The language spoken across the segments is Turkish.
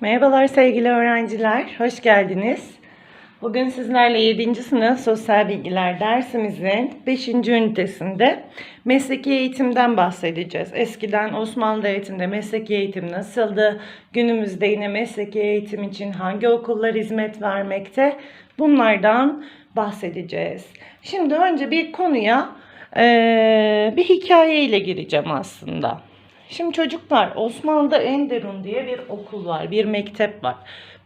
Merhabalar sevgili öğrenciler, hoş geldiniz. Bugün sizlerle 7. sınıf sosyal bilgiler dersimizin 5. ünitesinde mesleki eğitimden bahsedeceğiz. Eskiden Osmanlı Devleti'nde mesleki eğitim nasıldı? Günümüzde yine mesleki eğitim için hangi okullar hizmet vermekte? Bunlardan bahsedeceğiz. Şimdi önce bir konuya bir hikayeyle gireceğim aslında. Şimdi çocuklar Osmanlı'da Enderun diye bir okul var, bir mektep var.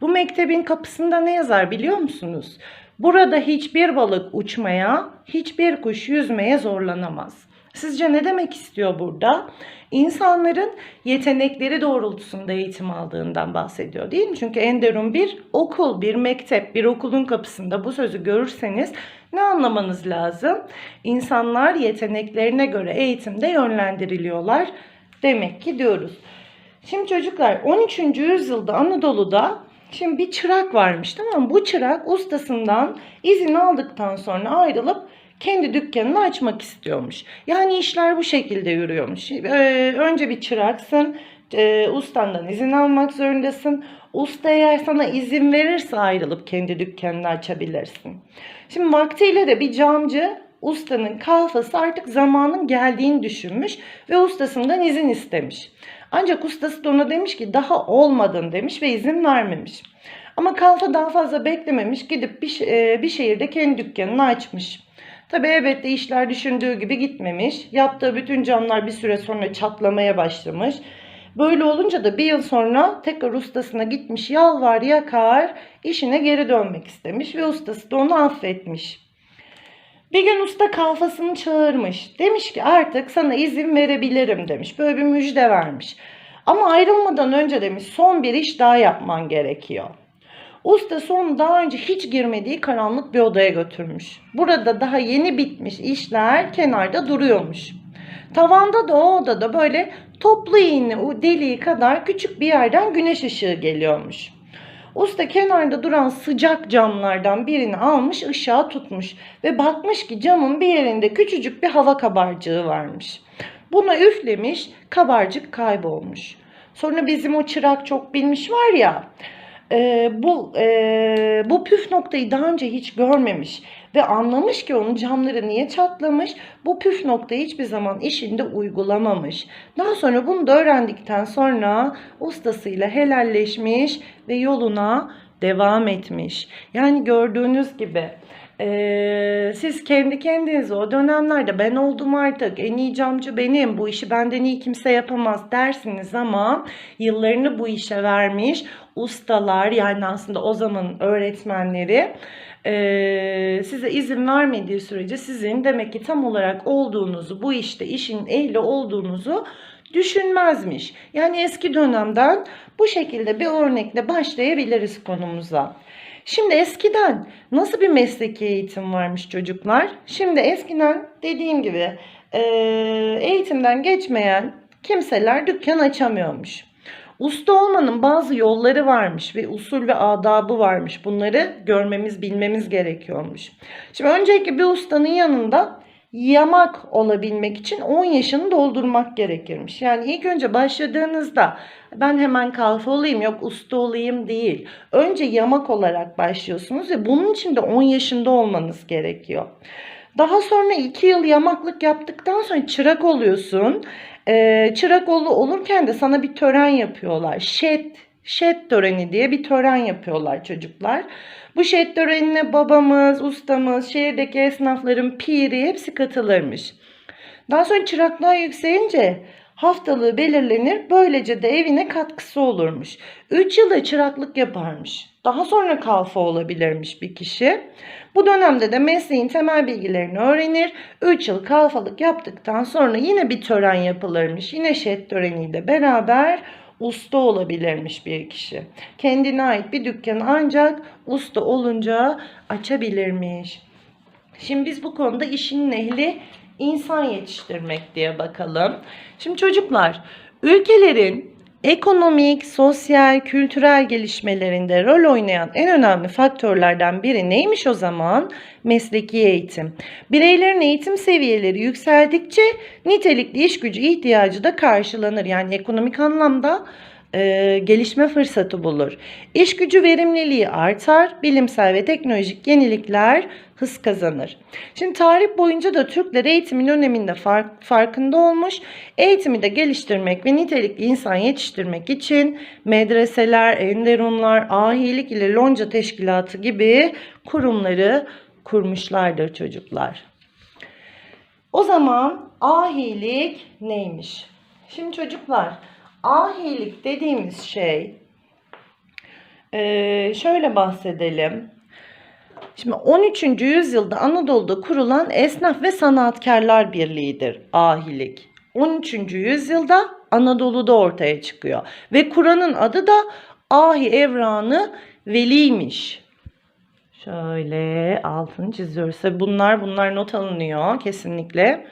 Bu mektebin kapısında ne yazar biliyor musunuz? Burada hiçbir balık uçmaya, hiçbir kuş yüzmeye zorlanamaz. Sizce ne demek istiyor burada? İnsanların yetenekleri doğrultusunda eğitim aldığından bahsediyor değil mi? Çünkü Enderun bir okul, bir mektep, bir okulun kapısında bu sözü görürseniz ne anlamanız lazım? İnsanlar yeteneklerine göre eğitimde yönlendiriliyorlar demek ki diyoruz. Şimdi çocuklar 13. yüzyılda Anadolu'da şimdi bir çırak varmış tamam mı? Bu çırak ustasından izin aldıktan sonra ayrılıp kendi dükkanını açmak istiyormuş. Yani işler bu şekilde yürüyormuş. Ee, önce bir çıraksın, e, ustandan izin almak zorundasın. Usta eğer sana izin verirse ayrılıp kendi dükkanını açabilirsin. Şimdi vaktiyle de bir camcı ustanın kalfası artık zamanın geldiğini düşünmüş ve ustasından izin istemiş. Ancak ustası da ona demiş ki daha olmadın demiş ve izin vermemiş. Ama kalfa daha fazla beklememiş gidip bir, e, bir şehirde kendi dükkanını açmış. Tabi elbette işler düşündüğü gibi gitmemiş. Yaptığı bütün camlar bir süre sonra çatlamaya başlamış. Böyle olunca da bir yıl sonra tekrar ustasına gitmiş yalvar yakar işine geri dönmek istemiş ve ustası da onu affetmiş. Bir gün usta kalfasını çağırmış. Demiş ki artık sana izin verebilirim demiş. Böyle bir müjde vermiş. Ama ayrılmadan önce demiş son bir iş daha yapman gerekiyor. Usta son daha önce hiç girmediği karanlık bir odaya götürmüş. Burada daha yeni bitmiş işler kenarda duruyormuş. Tavanda da o odada böyle toplu iğne deliği kadar küçük bir yerden güneş ışığı geliyormuş. Usta kenarda duran sıcak camlardan birini almış ışığa tutmuş ve bakmış ki camın bir yerinde küçücük bir hava kabarcığı varmış. Buna üflemiş kabarcık kaybolmuş. Sonra bizim o çırak çok bilmiş var ya e, bu e, bu püf noktayı daha önce hiç görmemiş ve anlamış ki onun camları niye çatlamış. Bu püf noktayı hiçbir zaman işinde uygulamamış. Daha sonra bunu da öğrendikten sonra ustasıyla helalleşmiş ve yoluna devam etmiş. Yani gördüğünüz gibi ee, siz kendi kendinize o dönemlerde ben oldum artık en iyi camcı benim bu işi benden iyi kimse yapamaz dersiniz ama yıllarını bu işe vermiş ustalar yani aslında o zaman öğretmenleri e, size izin vermediği sürece sizin demek ki tam olarak olduğunuzu bu işte işin ehli olduğunuzu düşünmezmiş. Yani eski dönemden bu şekilde bir örnekle başlayabiliriz konumuza. Şimdi eskiden nasıl bir mesleki eğitim varmış çocuklar? Şimdi eskiden dediğim gibi e, eğitimden geçmeyen kimseler dükkan açamıyormuş. Usta olmanın bazı yolları varmış ve usul ve adabı varmış. Bunları görmemiz, bilmemiz gerekiyormuş. Şimdi öncelikle bir ustanın yanında yamak olabilmek için 10 yaşını doldurmak gerekirmiş. Yani ilk önce başladığınızda ben hemen kalfa olayım yok usta olayım değil. Önce yamak olarak başlıyorsunuz ve bunun için de 10 yaşında olmanız gerekiyor. Daha sonra 2 yıl yamaklık yaptıktan sonra çırak oluyorsun. Ee, çırak ol, olurken de sana bir tören yapıyorlar. Şet, şet töreni diye bir tören yapıyorlar çocuklar. Bu şet törenine babamız, ustamız, şehirdeki esnafların piri hepsi katılırmış. Daha sonra çıraklığa yükselince haftalığı belirlenir. Böylece de evine katkısı olurmuş. 3 yılda çıraklık yaparmış. Daha sonra kalfa olabilirmiş bir kişi. Bu dönemde de mesleğin temel bilgilerini öğrenir. 3 yıl kalfalık yaptıktan sonra yine bir tören yapılırmış. Yine şet töreniyle beraber usta olabilirmiş bir kişi. Kendine ait bir dükkanı ancak usta olunca açabilirmiş. Şimdi biz bu konuda işin ehli insan yetiştirmek diye bakalım. Şimdi çocuklar ülkelerin ekonomik, sosyal, kültürel gelişmelerinde rol oynayan en önemli faktörlerden biri neymiş o zaman? Mesleki eğitim. Bireylerin eğitim seviyeleri yükseldikçe nitelikli iş gücü ihtiyacı da karşılanır. Yani ekonomik anlamda e, gelişme fırsatı bulur. İş gücü verimliliği artar, bilimsel ve teknolojik yenilikler hız kazanır. Şimdi tarih boyunca da Türkler eğitimin öneminde fark, farkında olmuş. Eğitimi de geliştirmek ve nitelikli insan yetiştirmek için medreseler, enderunlar, ahilik ile lonca teşkilatı gibi kurumları kurmuşlardır çocuklar. O zaman ahilik neymiş? Şimdi çocuklar ahilik dediğimiz şey eee, şöyle bahsedelim. Şimdi 13. yüzyılda Anadolu'da kurulan Esnaf ve Sanatkarlar Birliği'dir ahilik. 13. yüzyılda Anadolu'da ortaya çıkıyor. Ve Kur'an'ın adı da Ahi Evranı Veli'ymiş. Şöyle altını çiziyoruz. Bunlar bunlar not alınıyor kesinlikle.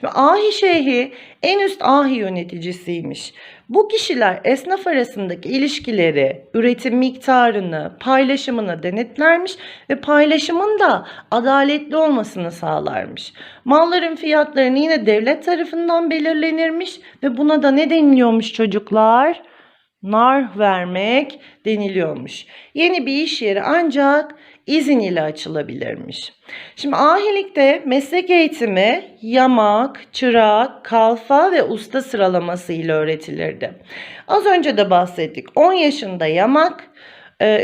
Şimdi ahi şeyhi en üst ahi yöneticisiymiş. Bu kişiler esnaf arasındaki ilişkileri, üretim miktarını, paylaşımını denetlermiş ve paylaşımın da adaletli olmasını sağlarmış. Malların fiyatlarını yine devlet tarafından belirlenirmiş ve buna da ne deniliyormuş çocuklar? nar vermek deniliyormuş. Yeni bir iş yeri ancak izin ile açılabilirmiş. Şimdi ahilikte meslek eğitimi yamak, çırak, kalfa ve usta sıralaması ile öğretilirdi. Az önce de bahsettik. 10 yaşında yamak,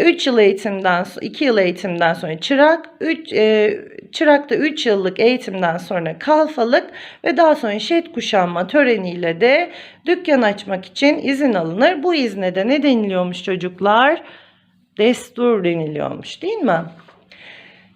3 yıl eğitimden 2 yıl eğitimden sonra çırak, 3 çırakta 3 yıllık eğitimden sonra kalfalık ve daha sonra şehit kuşanma töreniyle de dükkan açmak için izin alınır. Bu izne de ne deniliyormuş çocuklar? Destur deniliyormuş değil mi?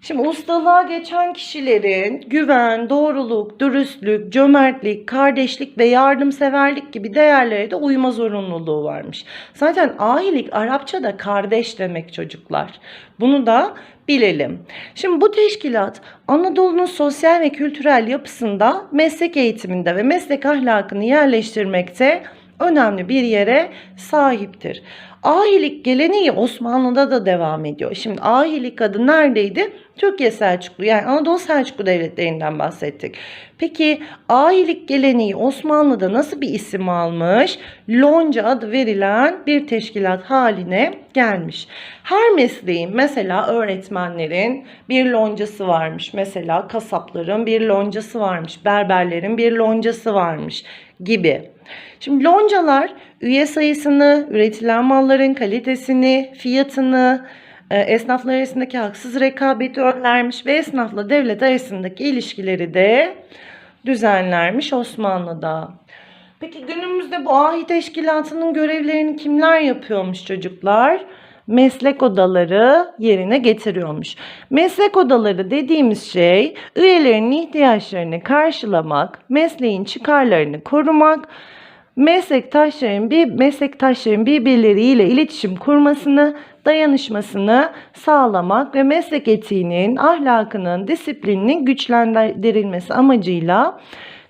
Şimdi ustalığa geçen kişilerin güven, doğruluk, dürüstlük, cömertlik, kardeşlik ve yardımseverlik gibi değerlere de uyma zorunluluğu varmış. Zaten ahilik Arapçada kardeş demek çocuklar. Bunu da bilelim. Şimdi bu teşkilat Anadolu'nun sosyal ve kültürel yapısında meslek eğitiminde ve meslek ahlakını yerleştirmekte önemli bir yere sahiptir. Ahilik geleneği Osmanlı'da da devam ediyor. Şimdi ahilik adı neredeydi? Türkiye Selçuklu yani Anadolu Selçuklu devletlerinden bahsettik. Peki ahilik geleneği Osmanlı'da nasıl bir isim almış? Lonca adı verilen bir teşkilat haline gelmiş. Her mesleğin mesela öğretmenlerin bir loncası varmış. Mesela kasapların bir loncası varmış. Berberlerin bir loncası varmış gibi. Şimdi loncalar üye sayısını, üretilen malların kalitesini, fiyatını, e, esnaflar arasındaki haksız rekabeti önlermiş ve esnafla devlet arasındaki ilişkileri de düzenlermiş Osmanlı'da. Peki günümüzde bu ahi teşkilatının görevlerini kimler yapıyormuş çocuklar? meslek odaları yerine getiriyormuş. Meslek odaları dediğimiz şey üyelerin ihtiyaçlarını karşılamak, mesleğin çıkarlarını korumak, meslektaşların bir meslektaşların birbirleriyle iletişim kurmasını, dayanışmasını sağlamak ve meslek etiğinin, ahlakının, disiplininin güçlendirilmesi amacıyla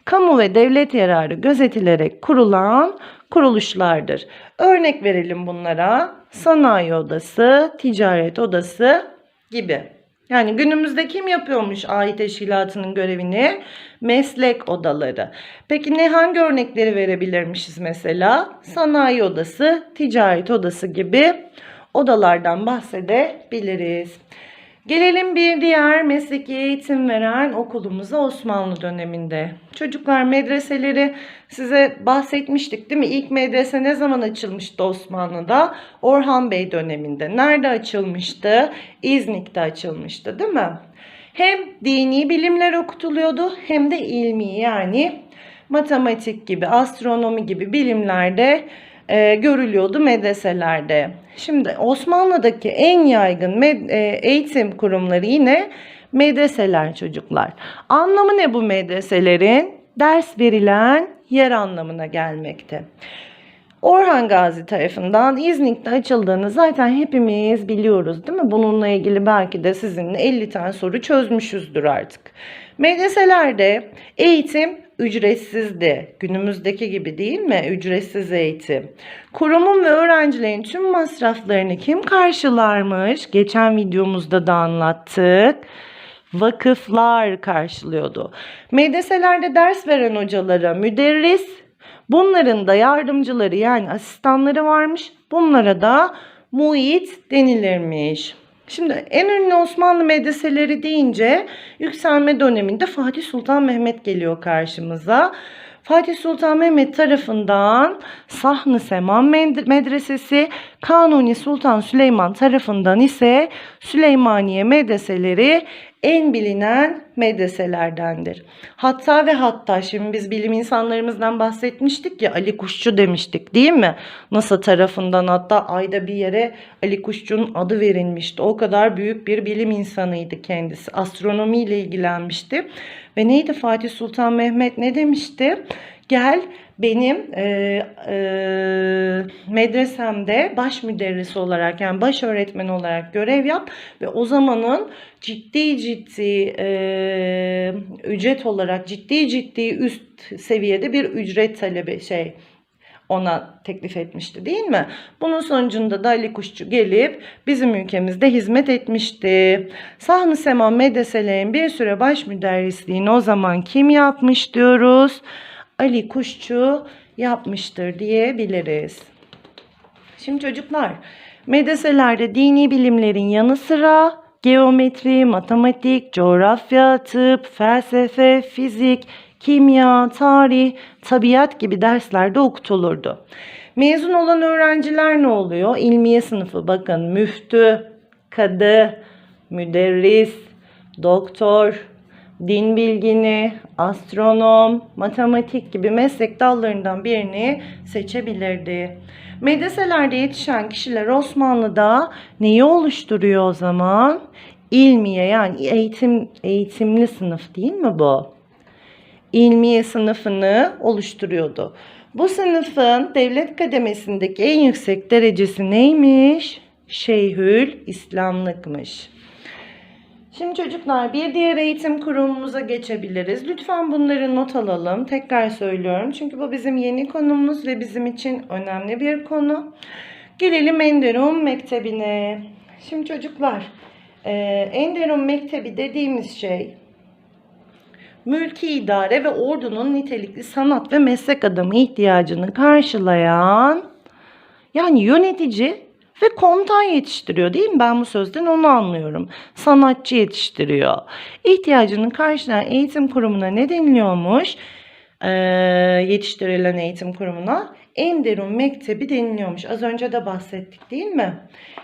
kamu ve devlet yararı gözetilerek kurulan kuruluşlardır. Örnek verelim bunlara. Sanayi odası, ticaret odası gibi. Yani günümüzde kim yapıyormuş ahi teşkilatının görevini? Meslek odaları. Peki ne hangi örnekleri verebilirmişiz mesela? Sanayi odası, ticaret odası gibi odalardan bahsedebiliriz. Gelelim bir diğer mesleki eğitim veren okulumuza Osmanlı döneminde. Çocuklar medreseleri size bahsetmiştik değil mi? İlk medrese ne zaman açılmıştı Osmanlı'da? Orhan Bey döneminde. Nerede açılmıştı? İznik'te açılmıştı değil mi? Hem dini bilimler okutuluyordu hem de ilmi yani matematik gibi, astronomi gibi bilimlerde e, görülüyordu medreselerde. Şimdi Osmanlı'daki en yaygın med- e, eğitim kurumları yine medreseler çocuklar. Anlamı ne bu medreselerin? Ders verilen yer anlamına gelmekte. Orhan Gazi tarafından İznik'te açıldığını zaten hepimiz biliyoruz değil mi? Bununla ilgili belki de sizinle 50 tane soru çözmüşüzdür artık. Medreselerde eğitim ücretsizdi. Günümüzdeki gibi değil mi? Ücretsiz eğitim. Kurumun ve öğrencilerin tüm masraflarını kim karşılarmış? Geçen videomuzda da anlattık vakıflar karşılıyordu. Medreselerde ders veren hocalara müderris, Bunların da yardımcıları yani asistanları varmış. Bunlara da muit denilirmiş. Şimdi en ünlü Osmanlı medreseleri deyince yükselme döneminde Fatih Sultan Mehmet geliyor karşımıza. Fatih Sultan Mehmet tarafından Sahn-ı Seman Med- Medresesi, Kanuni Sultan Süleyman tarafından ise Süleymaniye medreseleri en bilinen medreselerdendir. Hatta ve hatta şimdi biz bilim insanlarımızdan bahsetmiştik ya Ali Kuşçu demiştik değil mi? NASA tarafından hatta ayda bir yere Ali Kuşçu'nun adı verilmişti. O kadar büyük bir bilim insanıydı kendisi. Astronomiyle ilgilenmişti. Ve neydi Fatih Sultan Mehmet ne demişti? Gel benim e, e, medresemde baş müderris olarak yani baş öğretmen olarak görev yap ve o zamanın ciddi ciddi e, ücret olarak ciddi ciddi üst seviyede bir ücret talebi şey ona teklif etmişti değil mi? Bunun sonucunda da Ali Kuşçu gelip bizim ülkemizde hizmet etmişti. Sahn-ı Seman medreselerin bir süre baş müderrisliğini o zaman kim yapmış diyoruz? Ali Kuşçu yapmıştır diyebiliriz. Şimdi çocuklar, medreselerde dini bilimlerin yanı sıra geometri, matematik, coğrafya, tıp, felsefe, fizik, kimya, tarih, tabiat gibi derslerde okutulurdu. Mezun olan öğrenciler ne oluyor? İlmiye sınıfı bakın müftü, kadı, müderris, doktor, din bilgini, astronom, matematik gibi meslek dallarından birini seçebilirdi. Medreselerde yetişen kişiler Osmanlı'da neyi oluşturuyor o zaman? İlmiye yani eğitim eğitimli sınıf değil mi bu? İlmiye sınıfını oluşturuyordu. Bu sınıfın devlet kademesindeki en yüksek derecesi neymiş? Şeyhül İslamlıkmış. Şimdi çocuklar bir diğer eğitim kurumumuza geçebiliriz. Lütfen bunları not alalım. Tekrar söylüyorum. Çünkü bu bizim yeni konumuz ve bizim için önemli bir konu. Gelelim Enderun Mektebi'ne. Şimdi çocuklar e, Enderun Mektebi dediğimiz şey mülki idare ve ordunun nitelikli sanat ve meslek adamı ihtiyacını karşılayan yani yönetici ve komutan yetiştiriyor değil mi? Ben bu sözden onu anlıyorum. Sanatçı yetiştiriyor. İhtiyacını karşılayan eğitim kurumuna ne deniliyormuş? Ee, yetiştirilen eğitim kurumuna Enderun Mektebi deniliyormuş. Az önce de bahsettik değil mi?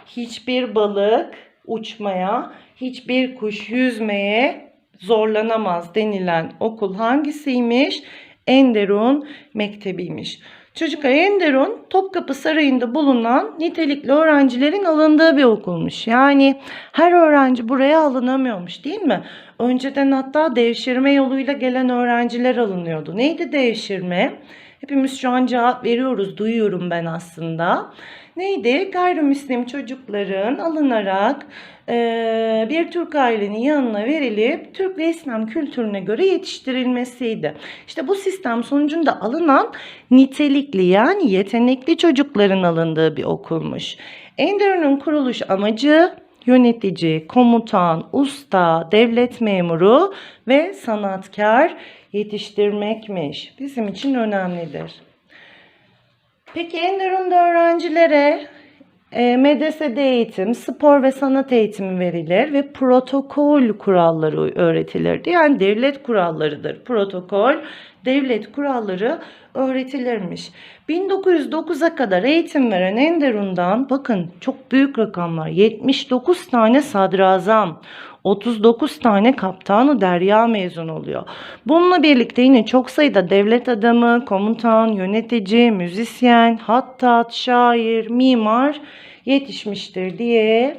Hiçbir balık uçmaya, hiçbir kuş yüzmeye zorlanamaz denilen okul hangisiymiş? Enderun Mektebi'ymiş. Çocuklar Enderun Topkapı Sarayı'nda bulunan nitelikli öğrencilerin alındığı bir okulmuş. Yani her öğrenci buraya alınamıyormuş değil mi? Önceden hatta devşirme yoluyla gelen öğrenciler alınıyordu. Neydi devşirme? Hepimiz şu an cevap veriyoruz, duyuyorum ben aslında. Neydi? Gayrimüslim çocukların alınarak e, bir Türk ailenin yanına verilip Türk ve İslam kültürüne göre yetiştirilmesiydi. İşte bu sistem sonucunda alınan nitelikli yani yetenekli çocukların alındığı bir okulmuş. Enderun'un kuruluş amacı yönetici, komutan, usta, devlet memuru ve sanatkar yetiştirmekmiş. Bizim için önemlidir. Peki Enderun'da öğrencilere e, medresede eğitim, spor ve sanat eğitimi verilir ve protokol kuralları öğretilirdi. Yani devlet kurallarıdır. Protokol, devlet kuralları öğretilirmiş. 1909'a kadar eğitim veren Enderun'dan bakın çok büyük rakamlar. 79 tane sadrazam, 39 tane kaptanı derya mezun oluyor. Bununla birlikte yine çok sayıda devlet adamı, komutan, yönetici, müzisyen, hattat, şair, mimar yetişmiştir diye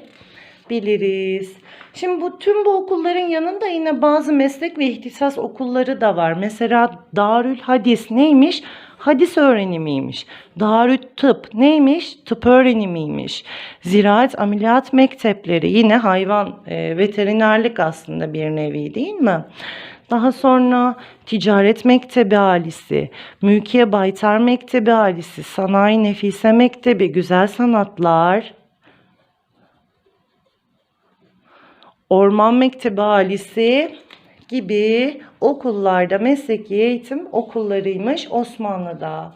biliriz. Şimdi bu tüm bu okulların yanında yine bazı meslek ve ihtisas okulları da var. Mesela Darül Hadis neymiş? Hadis öğrenimiymiş. Darül Tıp neymiş? Tıp öğrenimiymiş. Ziraat ameliyat mektepleri yine hayvan e, veterinerlik aslında bir nevi değil mi? Daha sonra Ticaret Mektebi Alisi, Mülkiye Baytar Mektebi Alisi, Sanayi Nefise Mektebi, Güzel Sanatlar, Orman Mektebi Alisi, gibi okullarda mesleki eğitim okullarıymış Osmanlı'da.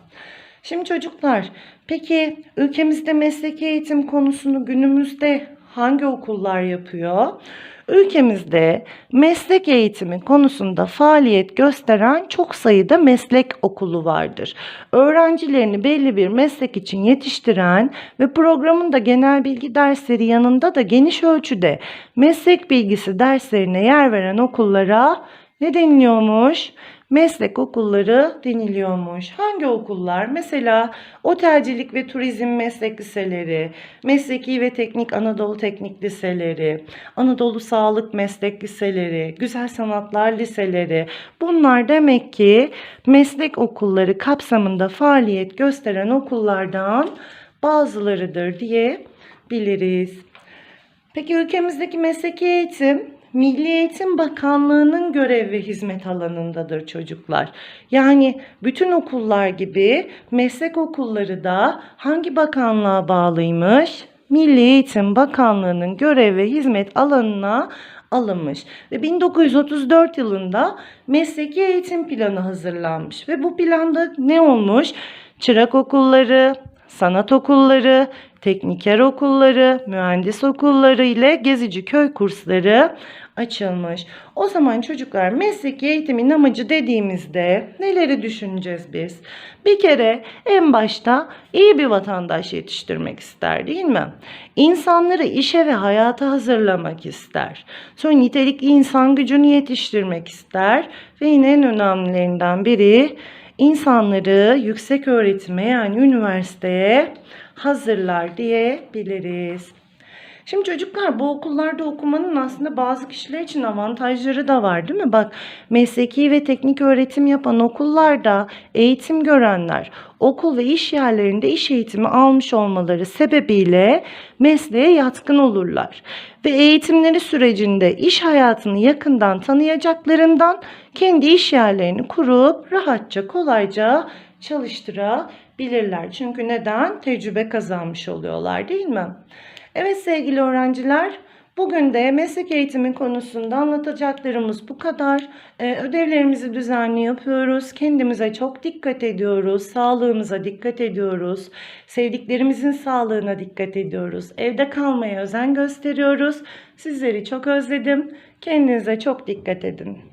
Şimdi çocuklar, peki ülkemizde mesleki eğitim konusunu günümüzde hangi okullar yapıyor? Ülkemizde meslek eğitimi konusunda faaliyet gösteren çok sayıda meslek okulu vardır. Öğrencilerini belli bir meslek için yetiştiren ve programın da genel bilgi dersleri yanında da geniş ölçüde meslek bilgisi derslerine yer veren okullara ne deniliyormuş? Meslek okulları deniliyormuş. Hangi okullar? Mesela otelcilik ve turizm meslek liseleri, mesleki ve teknik Anadolu teknik liseleri, Anadolu sağlık meslek liseleri, güzel sanatlar liseleri. Bunlar demek ki meslek okulları kapsamında faaliyet gösteren okullardan bazılarıdır diye biliriz. Peki ülkemizdeki mesleki eğitim Milli Eğitim Bakanlığı'nın görev ve hizmet alanındadır çocuklar. Yani bütün okullar gibi meslek okulları da hangi bakanlığa bağlıymış? Milli Eğitim Bakanlığı'nın görev ve hizmet alanına alınmış ve 1934 yılında mesleki eğitim planı hazırlanmış ve bu planda ne olmuş? Çırak okulları, sanat okulları, tekniker okulları, mühendis okulları ile gezici köy kursları açılmış. O zaman çocuklar mesleki eğitimin amacı dediğimizde neleri düşüneceğiz biz? Bir kere en başta iyi bir vatandaş yetiştirmek ister değil mi? İnsanları işe ve hayata hazırlamak ister. Sonra nitelikli insan gücünü yetiştirmek ister ve yine en önemlilerinden biri insanları yüksek öğretime yani üniversiteye hazırlar diyebiliriz. Şimdi çocuklar bu okullarda okumanın aslında bazı kişiler için avantajları da var değil mi? Bak mesleki ve teknik öğretim yapan okullarda eğitim görenler okul ve iş yerlerinde iş eğitimi almış olmaları sebebiyle mesleğe yatkın olurlar. Ve eğitimleri sürecinde iş hayatını yakından tanıyacaklarından kendi iş yerlerini kurup rahatça kolayca çalıştırabilirler. Çünkü neden? Tecrübe kazanmış oluyorlar değil mi? Evet sevgili öğrenciler, bugün de meslek eğitimi konusunda anlatacaklarımız bu kadar. Ee, ödevlerimizi düzenli yapıyoruz. Kendimize çok dikkat ediyoruz. Sağlığımıza dikkat ediyoruz. Sevdiklerimizin sağlığına dikkat ediyoruz. Evde kalmaya özen gösteriyoruz. Sizleri çok özledim. Kendinize çok dikkat edin.